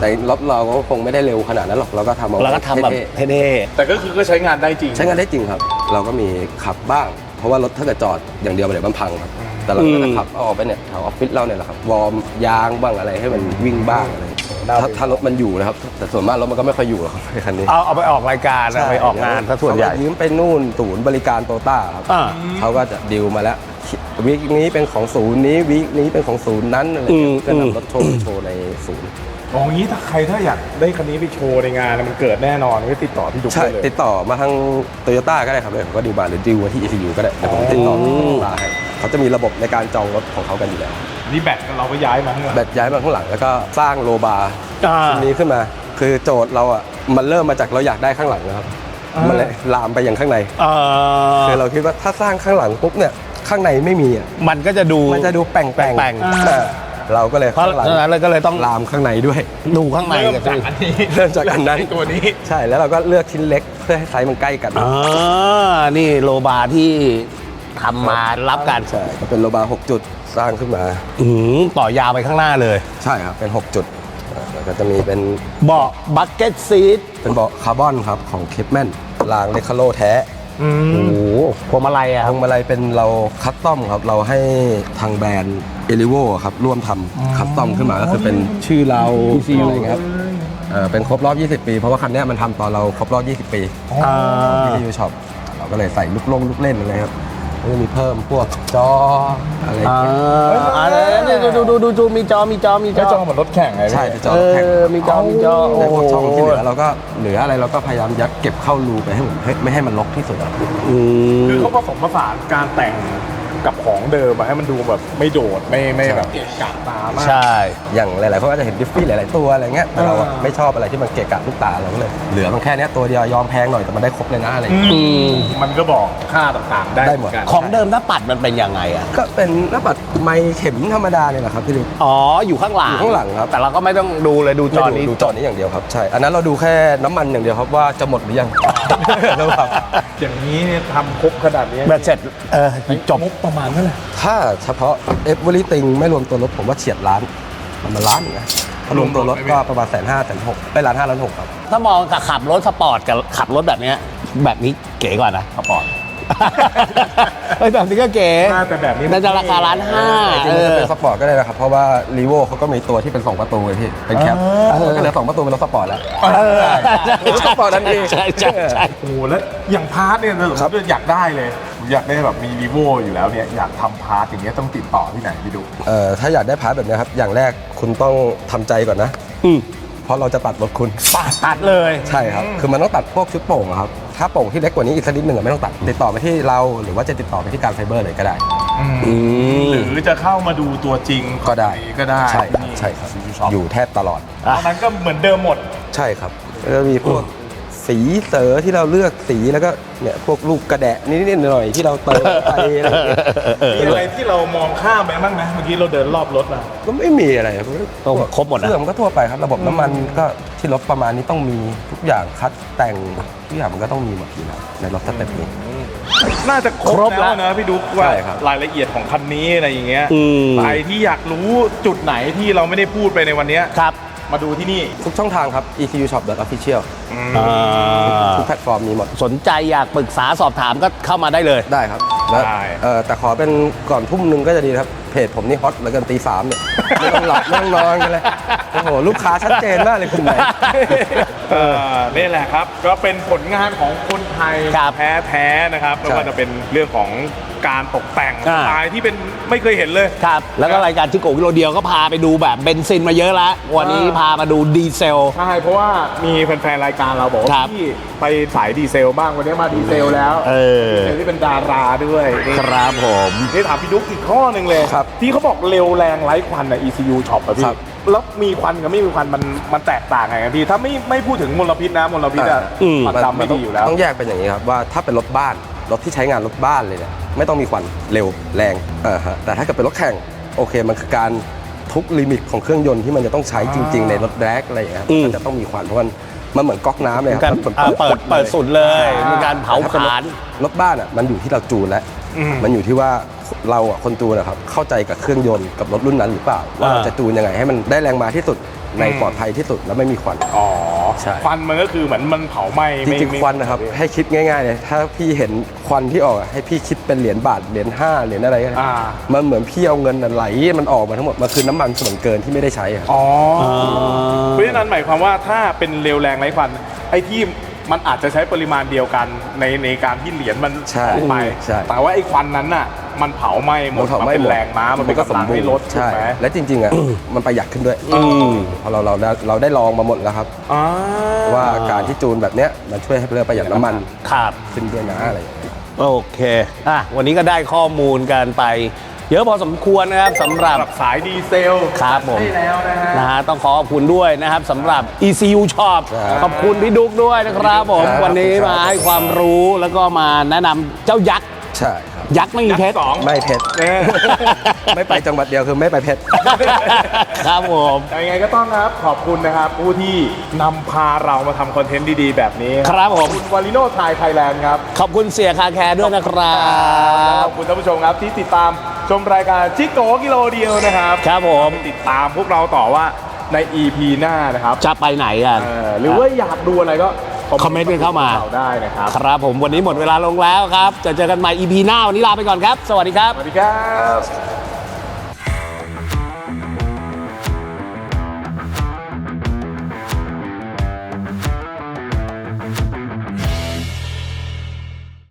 [SPEAKER 3] แต่รถเราก็คงไม่ได้เร็วขนาดนั้นหรอกเราก็ทำเอา
[SPEAKER 2] แล้วก็ทำแบบ
[SPEAKER 3] เท่
[SPEAKER 2] เท่
[SPEAKER 1] แต่ก็คือก็ใช้งานได้จริง
[SPEAKER 3] ๆใช้งานได้จริงครับ เราก็มีขับบ้าง เพราะว่ารถถ้าเกิดจอดอย่างเดียวเดี๋ยวมันพังครับ แต่เราก็จะขับเอาออกไปเนี่ยแถวออฟฟิศเราเนี่ยแหละครับวอร์มยางบ้างอะไรให้มันวิ่งบ้างอะไรถ้าถ้ารถมันอยู่นะครับ แต่ส่วนมากรถมันก็ไม่ค่อยอยู่หรอกครับในคันนี้
[SPEAKER 2] ๆเอาเอาไปออกรายการเอาไปออกงานซะส่วนใหญ่
[SPEAKER 3] เขาก็ยืมไปนู่นศูนย์บริการโตต้าครับ
[SPEAKER 2] อ่า
[SPEAKER 3] เขาก็จะดิวมาแล้ววีคนี้เป็นของศูนย์นี้วีคนี้เป็นของศูนย์นั้นอะไร
[SPEAKER 2] อื
[SPEAKER 3] เงี้
[SPEAKER 2] ม
[SPEAKER 3] ยก็นำรถโชว์ไปโชว์ในศูนย์
[SPEAKER 1] อ๋องี้ถ้าใครถ้าอยากได้คันนี้ไปโชว์ในงานมันเกิดแน่นอนก็ติดต่อพี่ดุ๊ก
[SPEAKER 3] ใช่
[SPEAKER 1] ได้เลย
[SPEAKER 3] ติดต่อมาทางโตโยต้าก็ได้ครับเลยผมก็ดิวมาหรือดิวมาที่ ECU ก็ได้เดี๋ยวผมติดต่อที่โตโยต้าให้ เขาจะมีระบบในการจองรถของเขากันอยู่แล้ว
[SPEAKER 1] นี่แบตเราก็ย้ายมาข้างหลัง
[SPEAKER 3] แบตย้ายมาข้างหลังแล้วก็สร้างโลบาร์
[SPEAKER 2] อ่า
[SPEAKER 3] ชิ้นนี้ขึ้นมา คือโจทย์เราอะมันเริ่มมาจากเราอยากได้ข้างหลังนะครับมันเลยลามไปยังข้างใน
[SPEAKER 2] เออ
[SPEAKER 3] คือเราคิดว่าถ้าสร้างข้างหลังปุ๊บเนี่ยข้างในไม่มีอะ
[SPEAKER 2] มันก็จะดู
[SPEAKER 3] มันจะดูแปลงๆ
[SPEAKER 2] แปลงๆ
[SPEAKER 3] อ่าเราก็เลย
[SPEAKER 2] เพราะ
[SPEAKER 3] ข้างหลัง
[SPEAKER 2] ฉะนั้นเลยก็เลยต้อง
[SPEAKER 3] ลามข้างในด้วย
[SPEAKER 2] ดูข้างใน
[SPEAKER 1] เริ่ม
[SPEAKER 2] กัน
[SPEAKER 1] จากอันนี้
[SPEAKER 3] เริ่มจากอันนั้น
[SPEAKER 1] ตัวนี้
[SPEAKER 3] ใช่แล้วเราก็เลือกชิ้นเล็กเพื่อให้ไซส์มันใกล้กัน
[SPEAKER 2] อ่านี่โลบาร์ที่ ทำมารับกัน
[SPEAKER 3] ใช่ก็เป็นโลบาร์6จุดสร้างขึ้นมา
[SPEAKER 2] อืมต่อยาวไปข้างหน้าเลย
[SPEAKER 3] ใช่ครับเป็น 6 จุดอ่าแล้วก็จะมีเป็น
[SPEAKER 2] เบาะบักเก็ตซีท
[SPEAKER 3] เป็นเบาะคาร์บอนครับของเคปแมนรางเลคาโลแท้
[SPEAKER 2] โอ้โหพวงมาลัยอะค
[SPEAKER 3] ทา
[SPEAKER 2] รับ
[SPEAKER 3] งมาลัยเป็นเราคัสตอมครับเราให้ทางแบรนด์เอลิโวครับร่วมทำคัสตอมขึ้นมาก็คือเป็นชื่อเราอะไรอย่างเงี้ยครับเอ่อเป็นครบรอบ 20 ปี เพราะว่าคันเนี้ยมันทำตอนเราครบรอบ 20 ปี
[SPEAKER 2] อ่า
[SPEAKER 3] ที่ยูช็อปเราก็เลยใส่ลูกลงลูกเล่นอะไรครับ แล้วก็มีเพิ่มพวกจออะไรอย่าง
[SPEAKER 2] อ่า
[SPEAKER 3] เงี้ย
[SPEAKER 2] อ่าเนี่ยดูดูดูดูดูมีจอมีจอมีจ
[SPEAKER 1] ไม่
[SPEAKER 2] อ
[SPEAKER 1] จองเหมือนรถแข่งไงพี่
[SPEAKER 3] ใช่เป็นจอ
[SPEAKER 2] เอ
[SPEAKER 3] รถแข่ง
[SPEAKER 2] อมีจอมีจอ
[SPEAKER 3] ในพวกช่องที่เหลือ
[SPEAKER 2] โเรา
[SPEAKER 3] ก็เหลืออะไรเราก็พยายามยัดเก็บเข้ารูไปให้หมดให้ไม่ให้มันรกที่สุดอะ
[SPEAKER 2] อืม
[SPEAKER 1] คือเขาผสมผสานการแต่ง กับของเดิมอะให้มันดูแบบไม่โดดไม่ไม่แบบเกะกะตามาก
[SPEAKER 2] ใช่
[SPEAKER 3] อย่างหลายๆคนก็จะเห็นดิฟฟี่หลายๆตัวอะไรเงี้ย แต่เราอะ
[SPEAKER 1] อ่า
[SPEAKER 3] ไม่ชอบอะไรที่มันเกะกะลูกตาเราก็เลย เหลือมันแค่เนี้ยตัวเดียวยอมแพงหน่อยแต่มันได้ครบเลยนะอะไรอย่างเงี้ย
[SPEAKER 2] อืม
[SPEAKER 1] มันก็บอกค่าต่างๆ ได้
[SPEAKER 3] ได้หมด
[SPEAKER 1] เอนกัน
[SPEAKER 2] ของเดิมหน้าปัดมันเป็นยังไงอะ
[SPEAKER 3] ก็เป็นหน้าปัดไม้เข็มธรรมดาเนี่ยแหละครับพี่ลิก
[SPEAKER 2] อ๋อ อยู่ข้างหลัง
[SPEAKER 3] อยู่ข้างหลังครับ
[SPEAKER 2] แต่เราก็ไม่ต้องดูเลยดูจอนี้
[SPEAKER 3] ดูจอนี้อย่างเดียวครับ ใช่ อันนั้นเราดูแค่น้ำมันอย่างเดียวครับว่าจะหมดหรือยัง นะครับ
[SPEAKER 1] อย่างนี้เนี่ยทำครบขนาดนี้
[SPEAKER 2] แบบเสร็จเออจบ
[SPEAKER 1] งบประมาณเท่าไหร่
[SPEAKER 3] ถ้าเฉพาะ everything ไม่รวมตัวรถผมว่าเฉียดล้านประมาณล้านหนึ่งนะถ้ารวมตัวรถก็ประมาณแสนห้าแสนหกไปล้านห้าล้านหกครับ
[SPEAKER 2] ถ้ามองกับขับรถสปอร์ตกับขับรถแบบเนี้ยแบบนี้เก๋กว่านะ
[SPEAKER 1] สปอร์ต
[SPEAKER 2] เฮ้ยแบบนี้ก็เก๋
[SPEAKER 1] น่าจะแบบนี้
[SPEAKER 2] น่าจะราคาล้านห้า
[SPEAKER 3] จริงๆมันจะเป็นสปอร์ตก็ได้นะครับ เพราะว่ารีโวเขาก็มีตัวที่เป็น 2 ประตูเลยพี่ เป็นแคปก็เหลือ2ประตูเป็นรถสปอร์ตแล้ว
[SPEAKER 2] เออ
[SPEAKER 3] รถสปอร์ตทันที
[SPEAKER 2] ใช่ใช่ใช่
[SPEAKER 1] โอ้โหแล้วอย่างพาร์ทเนี่ยสมมติอยากได้เลยผมอยากได้แบบมีวีโวอยู่แล้วเนี่ยอยากทำพาร์ทอย่างเงี้ยต้องติดต่อที่ไหนพี่ดู
[SPEAKER 3] เอ่อถ้าอยากได้พาร์ทแบบนี้ครับ อย่างแรกคุณต้องทำใจก่อนนะ
[SPEAKER 2] อืม
[SPEAKER 3] เพ ราะเราจะตัดรถคุณ
[SPEAKER 2] ปาดตัดเลย
[SPEAKER 3] ใช่ครับ คือมันต้องตัดพวกชุดโป่งอะครับ ถ้าโป่งที่เล็กกว่านี้อีกสักนิดหนึ่งอะไม่ต้องตัด ติดต่อไปที่เราหรือว่าจะติดต่อไปที่การไฟเบอร์เลยก็ได้
[SPEAKER 2] อืม
[SPEAKER 1] หรือจะเข้ามาดูตัวจริง
[SPEAKER 3] ก็ได้
[SPEAKER 1] ก็ได้
[SPEAKER 3] ใช่ครับใช่ครับ
[SPEAKER 1] ช็อป
[SPEAKER 3] อยู่แทบตลอด
[SPEAKER 1] ตอนนั้นก็เหมือนเดิมหมด
[SPEAKER 3] ใช่ครับแล้วก็มีพวก สีเสอที่เราเลือกสีแล้วก็เนี่ยพวกลูกกระแดะนิดๆหน่อยๆที่เราเติมไปอะไรอย่างเงี้ย
[SPEAKER 1] มีอะไรที่เรามองข้ามไปบ้างไหมเมื่อกี้เราเดินรอบรถมา
[SPEAKER 3] ก็ไม่มีอะไรครับ
[SPEAKER 2] ต้องครบหมดนะ
[SPEAKER 3] เครื่องมันก็ทั่วไปครับ ระบบน้ำมันก็ที่รถประมาณนี้ต้องมีทุกอย่างคัดแต่งทุกอย่างมันก็ต้องมีหมดอยู่แล้วในรถสเต็ปนี้
[SPEAKER 1] น่าจะครบ
[SPEAKER 2] ครบแล้
[SPEAKER 1] แล้ววนะพี่ดุ๊กว่า
[SPEAKER 3] ใช่ครับ
[SPEAKER 1] รายละเอียดของคันนี้อะไรอย่างเงี้ย
[SPEAKER 2] อืม
[SPEAKER 1] ใครที่อยากรู้จุดไหนที่เราไม่ได้พูดไปในวันเนี้ย
[SPEAKER 2] ครับ
[SPEAKER 1] มาดูที่นี่
[SPEAKER 3] ทุกช่องทางครับ ECU Shop Official
[SPEAKER 2] อ่า
[SPEAKER 3] ทุกแพลตฟอร์มมีหมด
[SPEAKER 2] สนใจอยากปรึกษาสอบถามก็เข้ามาได้เลย
[SPEAKER 3] ได้ครับแล้ว
[SPEAKER 1] ได้
[SPEAKER 3] เอ่อแต่ขอเป็นก่อนทุ่มหนึ่งก็จะดีนะครับ เพจผมนี่ฮอตเหลือเกินตีสามเนี่ยไม่ต้องหลับ ไม่ต้องนอนกันเลย โอ้โห ลูกค้าชัดเจนมากเลยคุณไหน
[SPEAKER 1] เออนี่แหละครับ ก็เป็นผลงานของคนไทย
[SPEAKER 2] ครับ
[SPEAKER 1] แท้ๆนะครับไม่ว่าจะเป็นเรื่องของ การตกแต่งส
[SPEAKER 2] อ่า
[SPEAKER 1] ไตล์ที่เป็นไม่เคยเห็นเลย
[SPEAKER 2] ครับ แล้วก็รายการชิโกะกิโลเดียวก็พาไปดูแบบเบนซินมาเยอะแล้ว วันนี้พามาดูดีเซล
[SPEAKER 1] ใช่เพราะว่ามีแฟนๆรายการเราบอก
[SPEAKER 2] ครั
[SPEAKER 1] ว่า
[SPEAKER 2] บ
[SPEAKER 1] พี่ไปสายดีเซลบ้างวันนี้มาดีเซลแล้ว
[SPEAKER 2] เออ
[SPEAKER 1] ดีเซลที่เป็นดาราด้วยนี่
[SPEAKER 2] ครับผม
[SPEAKER 1] นี่ถามพี่ดุ๊กอีกข้อหนึ่งเลย
[SPEAKER 3] ครับ
[SPEAKER 1] ที่เขาบอกเร็วแรงไร้ควันใน ECU Shop อะ
[SPEAKER 3] ค
[SPEAKER 1] พี่
[SPEAKER 3] รับ
[SPEAKER 1] แล้วมีควันกับไม่มีควันมันมันแตกต่างไงครับพี่ ถ้าไม่ไม่พูดถึงมลพิษนะมลพิษอะ
[SPEAKER 2] อืม
[SPEAKER 1] ควันดำไม่
[SPEAKER 3] ต้
[SPEAKER 1] ดี
[SPEAKER 3] อง
[SPEAKER 1] อยู่แล้ว
[SPEAKER 3] ต้องแยกเป็นอย่างนี้ครับว่าถ้าเป็นรถบ้าน รถที่ใช้งานรถบ้านเลยเนี่ยไม่ต้องมีควันเร็วแรงอ่าฮะแต่ถ้าเกิดเป็นรถแข่งโอเคมันคือการทุกลิมิตของเครื่องยนต์ที่มันจะต้องใช้จริง ๆ ในรถแรกอะไรอย่างเงี้ยครับ
[SPEAKER 2] อืม
[SPEAKER 3] มันจะต้องมีควันเพราะมันมันเหมือนก๊อกน้ำเลยค
[SPEAKER 2] การ
[SPEAKER 3] รับมัน
[SPEAKER 2] อ่าเปิดเปิดสุดเลยมีการเผา
[SPEAKER 3] แต่ถ้เป็น
[SPEAKER 2] ผลาญ
[SPEAKER 3] รถบ้านอะมันอยู่ที่เราจูนแล้ว
[SPEAKER 1] อืม
[SPEAKER 3] มันอยู่ที่ว่าเราอะคนจูนนะครับเข้าใจกับเครื่องยนต์กับรถรุ่นนั้นหรือเปล่าว่าเรา
[SPEAKER 2] อ่า
[SPEAKER 3] จะจูนยังไงให้มันได้แรงมาที่สุด ใน
[SPEAKER 1] อืม
[SPEAKER 3] ปลอดภัยที่สุดแล้วไม่มีควัน
[SPEAKER 1] อ๋อ
[SPEAKER 3] ใช่
[SPEAKER 1] ควันมันก็คือเหมือนมันเผาไหม้
[SPEAKER 3] จ
[SPEAKER 1] ไม่
[SPEAKER 3] ริง
[SPEAKER 1] ไม่
[SPEAKER 3] ๆควันนะครับ ให้คิดง่ายๆเลยถ้าพี่เห็นควันที่ออกอะให้พี่คิดเป็นเหรียญบาทเหรียญห้าเหรียญอะไรก็ได้
[SPEAKER 1] อ่า
[SPEAKER 3] มันเหมือนพี่เอาเงินน่ะไหลมันออกมาทั้งหมดมันคือน้ำมันส่วนเกินที่ไม่ได้ใช้อะ
[SPEAKER 1] อ๋อ
[SPEAKER 2] อ่า
[SPEAKER 1] เพราะฉะนั้นหมายความว่าถ้าเป็นเร็วแรงไร้ควันไอ้ที่ มันอาจจะใช้ปริมาณเดียวกันในในการที่เหรียญมัน
[SPEAKER 3] ใช่
[SPEAKER 1] ออกไป
[SPEAKER 3] ใช่
[SPEAKER 1] แต่ว่าไอ้ควันนั้นน่ะมันเผาไหม้หมด
[SPEAKER 3] มันเผาไหม้
[SPEAKER 1] เป็น
[SPEAKER 3] หมด
[SPEAKER 1] แรงม้ามันเป็น
[SPEAKER 3] ก็
[SPEAKER 1] กำลังให้ลดถูก
[SPEAKER 3] ใช่
[SPEAKER 1] ไหม
[SPEAKER 3] และจริงๆอะ มันประหยัดขึ้นด้วย
[SPEAKER 2] อืม
[SPEAKER 3] เพราะเราเราได้เราได้ลองมาหมดแล้วครับ
[SPEAKER 1] อ่า
[SPEAKER 3] ว่าการที่จูนแบบเนี้ยมันช่วยให้เรือประหยัดน้ำมัน
[SPEAKER 2] ครับ
[SPEAKER 3] ขึ้นด้วยนะอะไรอย่างเงี้ย
[SPEAKER 2] โอเค อะ วันนี้ก็ได้ข้อมูลกันไป เยอะพอสมควรนะครับสำหรับ
[SPEAKER 1] สำหรับสายดีเซล
[SPEAKER 2] ครับผม
[SPEAKER 1] ใช่แล้วนะฮะ
[SPEAKER 2] นะฮะต้องขอขอบคุณด้วยนะครับสำหรับ ECU Shop
[SPEAKER 3] ครับ
[SPEAKER 2] ขอบคุณพี่ดุ๊กด้วยนะครับผม
[SPEAKER 3] ครับ
[SPEAKER 2] วันนี้
[SPEAKER 3] ครับ
[SPEAKER 2] มาให้ความรู้แล้วก็มาแนะนำเจ้ายักษ์
[SPEAKER 3] ใช่ครับ
[SPEAKER 2] ยักษ์ไม่มีเพชร
[SPEAKER 1] สอง
[SPEAKER 3] ไม่เพชร
[SPEAKER 1] เออ
[SPEAKER 3] ไม่ไปจังหวัดเดียวคือไม่ไปเพชร
[SPEAKER 2] ครับผม
[SPEAKER 1] ยังไงก็ต้องครับขอบคุณนะครับ ผู้ที่นำพาเรามาทำคอนเทนต์ดีๆ แบบนี้
[SPEAKER 2] ครับผม
[SPEAKER 1] ขอคุณวาลิโนไทยไทยแลนด์ครับ
[SPEAKER 2] ขอบคุณเสียคาแคร์ด้วยนะครับ
[SPEAKER 1] ขอบคุณท่านผู้ชมครับที่ติดตาม ชมรายการชิโกกิโลเดียวนะครับ
[SPEAKER 2] ครับผม
[SPEAKER 1] ติดตามพวกเราต่อว่าใน EP หน้านะครับ
[SPEAKER 2] จะไปไหนกัน
[SPEAKER 1] เออหรือว่าอยากดูอะไรก็
[SPEAKER 2] คอมเมนต์กันเข้ามา
[SPEAKER 1] เราได้นะครับ
[SPEAKER 2] ครับผมวันนี้หมดเวลาลงแล้วครับ จะเจอกันใหม่ EP หน้าวันนี้ลาไปก่อนครับ สวัสดีครับ
[SPEAKER 1] สวัสดีครับ